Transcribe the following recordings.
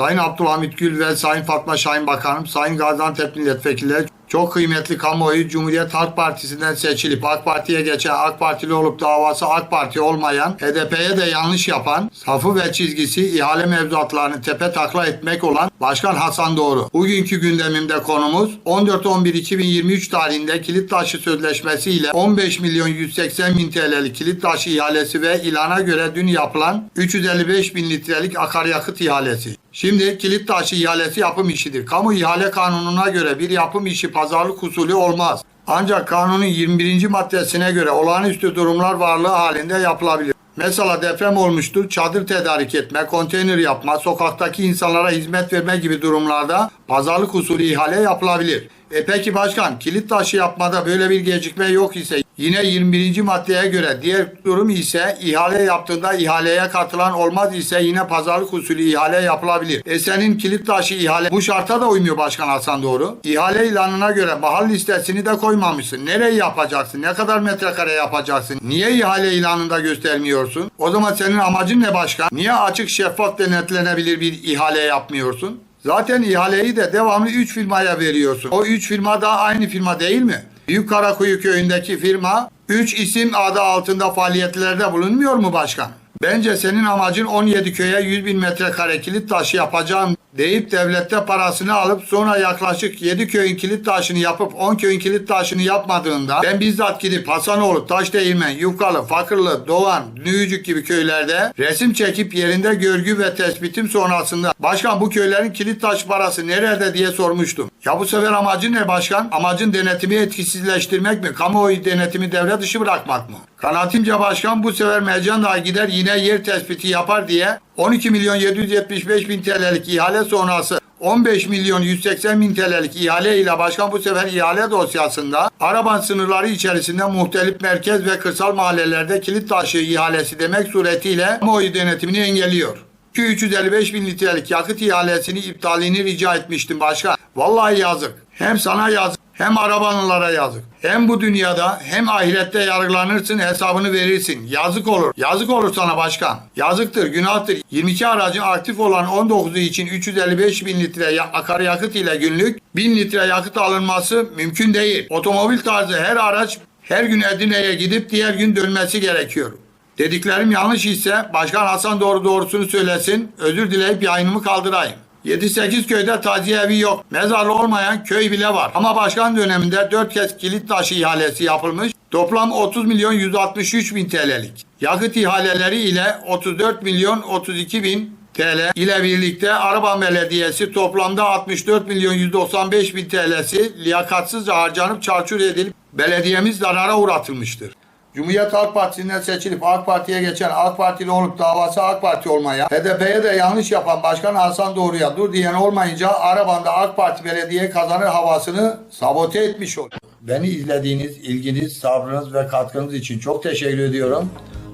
Sayın Abdülhamit Gül ve Sayın Fatma Şahin Bakanım, Sayın Gaziantep Milletvekilleri, çok kıymetli kamuoyu Cumhuriyet Halk Partisi'nden seçilip AK Parti'ye geçen, AK Partili olup davası AK Parti olmayan, HDP'ye de yanlış yapan, safı ve çizgisi ihale mevzuatlarını tepe takla etmek olan Başkan Hasan Doğru. Bugünkü gündemimde konumuz 14-11-2023 tarihinde kilit taşı sözleşmesi ile 15 milyon 180 bin TL'lik kilit taşı ihalesi ve ilana göre dün yapılan 355 bin litrelik akaryakıt ihalesi. Şimdi kilit taşı ihalesi yapım işidir. Kamu ihale kanununa göre bir yapım işi pazarlık usulü olmaz. Ancak kanunun 21. maddesine göre olağanüstü durumlar varlığı halinde yapılabilir. Mesela deprem olmuştur, çadır tedarik etme, konteyner yapma, sokaktaki insanlara hizmet verme gibi durumlarda pazarlık usulü ihale yapılabilir. E peki başkan, kilit taşı yapmada böyle bir gecikme yok ise yine 21. maddeye göre diğer durum ise ihale yaptığında ihaleye katılan olmaz ise yine pazarlık usulü ihale yapılabilir. E senin kilit taşı ihale bu şarta da uymuyor Başkan Hasan Doğru. İhale ilanına göre mahal listesini de koymamışsın. Nereye yapacaksın? Ne kadar metrekare yapacaksın? Niye ihale ilanında göstermiyorsun? O zaman senin amacın ne başkan? Niye açık şeffaf denetlenebilir bir ihale yapmıyorsun? Zaten ihaleyi de devamlı 3 firmaya veriyorsun. O 3 firma da aynı firma değil mi? Büyük Karakuyu köyündeki firma 3 isim adı altında faaliyetlerde bulunmuyor mu başkan? Bence senin amacın 17 köye 100 bin metrekare kilit taşı yapacağım deyip devlette parasını alıp sonra yaklaşık 7 köyün kilit taşını yapıp 10 köyün kilit taşını yapmadığında ben bizzat gidip Hasanoğlu, Taşdeğirmen, Yukalı, Fakırlı, Doğan, Nüyücük gibi köylerde resim çekip yerinde görgü ve tespitim sonrasında başkan bu köylerin kilit taş parası nerede diye sormuştum. Ya bu sefer amacın ne başkan? Amacın denetimi etkisizleştirmek mi? Kamuoyu denetimi devre dışı bırakmak mı? Kanaatimce başkan bu sefer mercan daha gider yine yer tespiti yapar diye 12 milyon 775 bin TL'lik ihale sonrası 15 milyon 180 bin TL'lik ihale ile başkan bu sefer ihale dosyasında Araban sınırları içerisinde muhtelif merkez ve kırsal mahallelerde kilit taşı ihalesi demek suretiyle kamuoyu denetimini engelliyor. 355 bin litrelik yakıt ihalesini iptalini rica etmiştim başkan. Vallahi yazık. Hem sana yazık hem arabanlara yazık. Hem bu dünyada hem ahirette yargılanırsın hesabını verirsin. Yazık olur. Yazık olur sana başkan. Yazıktır, günahtır. 22 aracın aktif olan 19'u için 355 bin litre ya- akaryakıt ile günlük 1000 litre yakıt alınması mümkün değil. Otomobil tarzı her araç her gün Edirne'ye gidip diğer gün dönmesi gerekiyor. Dediklerim yanlış ise Başkan Hasan doğru doğrusunu söylesin. Özür dileyip yayınımı kaldırayım. 7-8 köyde taziye evi yok. Mezarlı olmayan köy bile var. Ama başkan döneminde 4 kez kilit taşı ihalesi yapılmış. Toplam 30 milyon 163 bin TL'lik. Yakıt ihaleleri ile 34 milyon 32 bin TL ile birlikte Araba Belediyesi toplamda 64 milyon 195 bin TL'si liyakatsızca harcanıp çarçur edilip belediyemiz zarara uğratılmıştır. Cumhuriyet Halk Partisi'nden seçilip AK Parti'ye geçen AK Partili olup davası AK Parti olmaya, HDP'ye de yanlış yapan Başkan Hasan Doğru'ya dur diyen olmayınca Araban'da AK Parti belediye kazanır havasını sabote etmiş oluyor. Beni izlediğiniz, ilginiz, sabrınız ve katkınız için çok teşekkür ediyorum.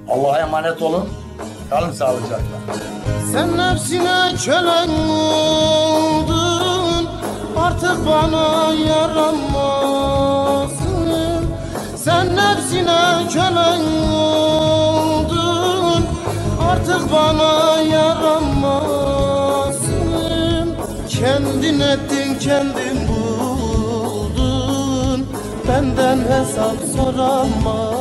Allah'a emanet olun. Kalın sağlıcakla. Sen nefsine kölen oldun Artık bana yaramazsın Sen nefsine kölen oldun. Artık bana yaramazsın. Kendin ettin kendin buldun. Benden hesap soramaz